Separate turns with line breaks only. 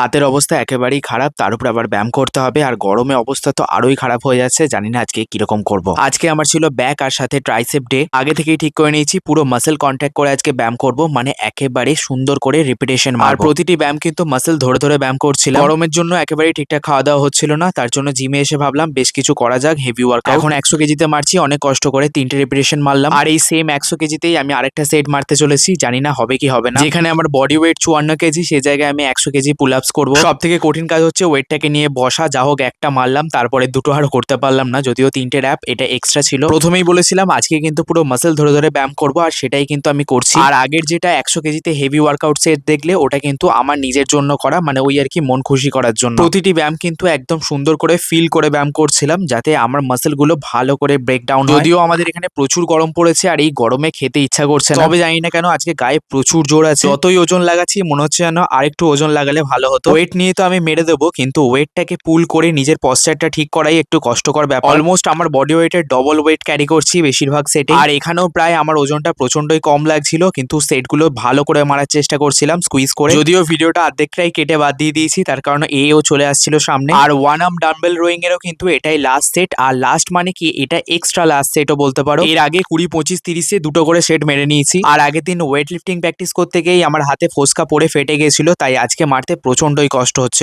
হাতের অবস্থা একেবারেই খারাপ তার উপর আবার ব্যায়াম করতে হবে আর গরমে অবস্থা তো আরোই খারাপ হয়ে যাচ্ছে জানি না আজকে কীরকম করব। আজকে আমার ছিল ব্যাক আর সাথে ট্রাইসেপ ডে আগে থেকেই ঠিক করে নিয়েছি পুরো মাসেল কন্ট্যাক্ট করে আজকে ব্যায়াম করব মানে একেবারে সুন্দর করে রিপিটেশন আর প্রতিটি ব্যায়াম কিন্তু মাসেল ধরে ধরে ব্যায়াম করছিলাম। গরমের জন্য একেবারেই ঠিকঠাক খাওয়া দাওয়া হচ্ছিল না তার জন্য জিমে এসে ভাবলাম বেশ কিছু করা যাক হেভি ওয়ার্ক এখন একশো কেজিতে মারছি অনেক কষ্ট করে তিনটে রিপিটেশন মারলাম। আর এই সেম একশো কেজিতেই আমি আরেকটা সেট মারতে চলেছি জানি না হবে কি হবে না। যেখানে আমার বডি ওয়েট চুয়ান্ন কেজি সে জায়গায় আমি একশো কেজি পুল আপস করব। সব থেকে কঠিন কাজ হচ্ছে ওয়েটটাকে নিয়ে বসা, যা হোক একটা মারলাম, তারপরে দুটো আর করতে পারলাম না, যদিও তিনটে র্যাপ এটা এক্সট্রা ছিল। প্রথমেই বলেছিলাম, আজকে কিন্তু পুরো মাসেল ধরে ধরে ব্যায়াম করব, আর সেটাই কিন্তু আমি করছি। আর আগের যেটা একশো কেজিতে হেভি ওয়ার্কআউট সেট দেখলে, ওটা কিন্তু আমার নিজের জন্য করা মানে ওই আর কি মন খুশি করার জন্য। প্রতিটি ব্যায়াম কিন্তু একদম সুন্দর করে ফিল করে ব্যায়াম করছিলাম, যাতে আমার মাসেলগুলো ভালো করে ব্রেক ডাউন যদিও আমাদের এখানে প্রচুর গরম পড়েছে, আর এই গরমে খেতে ইচ্ছা করছে তবে জানি না কেন, আজকে গায়ে প্রচুর জোর আছে। যতই ওজন লাগাচ্ছি, মনে হচ্ছে যেন আরেকটু ওজন লাগালে ভালো হতো। ওয়েট নিয়ে তো আমি মেরে দেবো কিন্তু ওয়েটটাকে পুল করে নিজের পশ্চারটা ঠিক করাই একটু কষ্টকর ব্যাপার। অলমোস্ট আমার বডি ওয়েটের ডবল ওয়েট ক্যারি করছি বেশিরভাগ সেটে আর এখানেও প্রায় আমার ওজনটা প্রচন্ডই কম লাগছিল কিন্তু সেটগুলো ভালো করে মারার চেষ্টা করছিলাম স্কুইজ করে। যদিও ভিডিওটা অর্ধেকটাই কেটে বাদ দিয়ে দিয়েছি তার কারণে এও চলে আসছিল সামনে। আর ওয়ান আর্ম ডাম্বেল রোয়িং এরও কিন্তু এটাই লাস্ট সেট আর লাস্ট মানে কি এটা এক্সট্রা লাস্ট সেটও বলতে পারো। এর আগে কুড়ি পঁচিশ তিরিশে দুটো করে সেট মেরে নিয়েছি। আর আগের দিন ওয়েট লিফটিং প্র্যাকটিস করতে গিয়েই আমার হাতে ফোসকা পড়ে ফেটে গেছিল তাই আজকে মারতে প্রচন্ডই কষ্ট হচ্ছে।